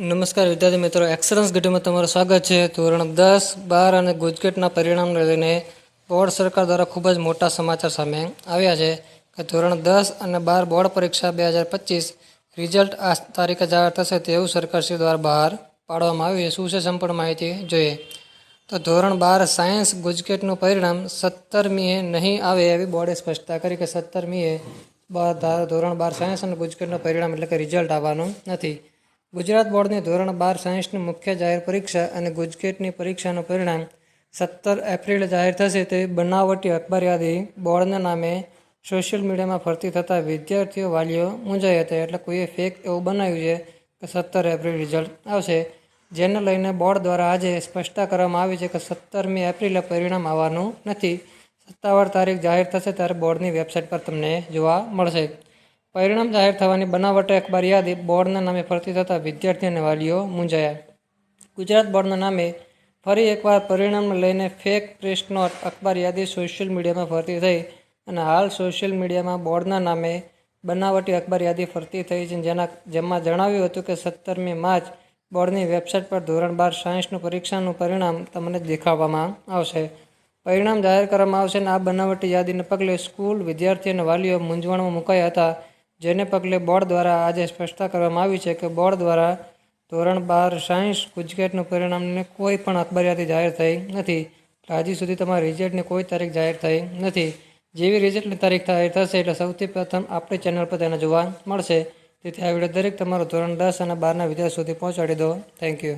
નમસ્કાર વિદ્યાર્થી મિત્રો એક્સરન્સ ગઢીમાં તમારું સ્વાગત છે. ધોરણ દસ, બાર અને ગુજકેટના પરિણામને લઈને બોર્ડ સરકાર દ્વારા ખૂબ જ મોટા સમાચાર સામે આવ્યા છે કે ધોરણ દસ અને બાર બોર્ડ પરીક્ષા બે હજાર પચીસ રિઝલ્ટ આ તારીખે જાહેર થશે તેવું સરકારશ્રી દ્વારા બહાર પાડવામાં આવ્યું છે. શું છે સંપૂર્ણ માહિતી જોઈએ. તો ધોરણ બાર સાયન્સ ગુજકેટનું પરિણામ સત્તરમીએ નહીં આવે એવી બોર્ડે સ્પષ્ટતા કરી કે સત્તરમીએ ધોરણ બાર સાયન્સ અને ગુજકેટનું પરિણામ એટલે કે રિઝલ્ટ આવવાનું નથી. ગુજરાત બોર્ડની ધોરણ બાર સાયન્સની મુખ્ય જાહેર પરીક્ષા અને ગુજકેટની પરીક્ષાનું પરિણામ સત્તર એપ્રિલે જાહેર થશે તે બનાવટી અખબાર યાદી બોર્ડના નામે સોશિયલ મીડિયામાં ફરતી થતા વિદ્યાર્થીઓ વાલીઓ મૂંઝાયા હતા. એટલે કોઈએ ફેક એવું બનાવ્યું છે કે સત્તર એપ્રિલ રિઝલ્ટ આવશે. જેને લઈને બોર્ડ દ્વારા આજે સ્પષ્ટતા કરવામાં આવી છે કે સત્તરમી એપ્રિલે પરિણામ આવવાનું નથી. સત્તાવાર તારીખ જાહેર થશે ત્યારે બોર્ડની વેબસાઇટ પર તમને જોવા મળશે. પરિણામ જાહેર થવાની બનાવટો અખબાર યાદી બોર્ડના નામે ફરતી થતા વિદ્યાર્થી અને વાલીઓ મૂંઝાયા. ગુજરાત બોર્ડના નામે ફરી એકવાર પરિણામને લઈને ફેક પ્રેસ નોટ અખબાર યાદી સોશિયલ મીડિયામાં ફરતી થઈ અને હાલ સોશિયલ મીડિયામાં બોર્ડના નામે બનાવટી અખબાર યાદી ફરતી થઈ છે. જેના જેમાં જણાવ્યું હતું કે સત્તરમી માર્ચ બોર્ડની વેબસાઇટ પર ધોરણ બાર સાયન્સનું પરીક્ષાનું પરિણામ તમને દેખાડવામાં આવશે. પરિણામ જાહેર કરવામાં આવશે અને આ બનાવટી યાદીને પગલે સ્કૂલ વિદ્યાર્થી અને વાલીઓ મૂંઝવણમાં મુકાયા હતા. જેને પગલે બોર્ડ દ્વારા આજે સ્પષ્ટતા કરવામાં આવી છે કે બોર્ડ દ્વારા ધોરણ બાર સાયન્સ ગુજકેટનું પરિણામને કોઈ પણ અખબારિયાથી જાહેર થઈ નથી. હજી સુધી તમારા રિઝલ્ટની કોઈ તારીખ જાહેર થઈ નથી. જેવી રિઝલ્ટની તારીખ જાહેર થશે એટલે સૌથી પ્રથમ આપણી ચેનલ પર તેને જોવા મળશે. તેથી આ વીડિયો દરેક તમારો ધોરણ દસ અને બારના વિદ્યાર્થી સુધી પહોંચાડી દો. Thank you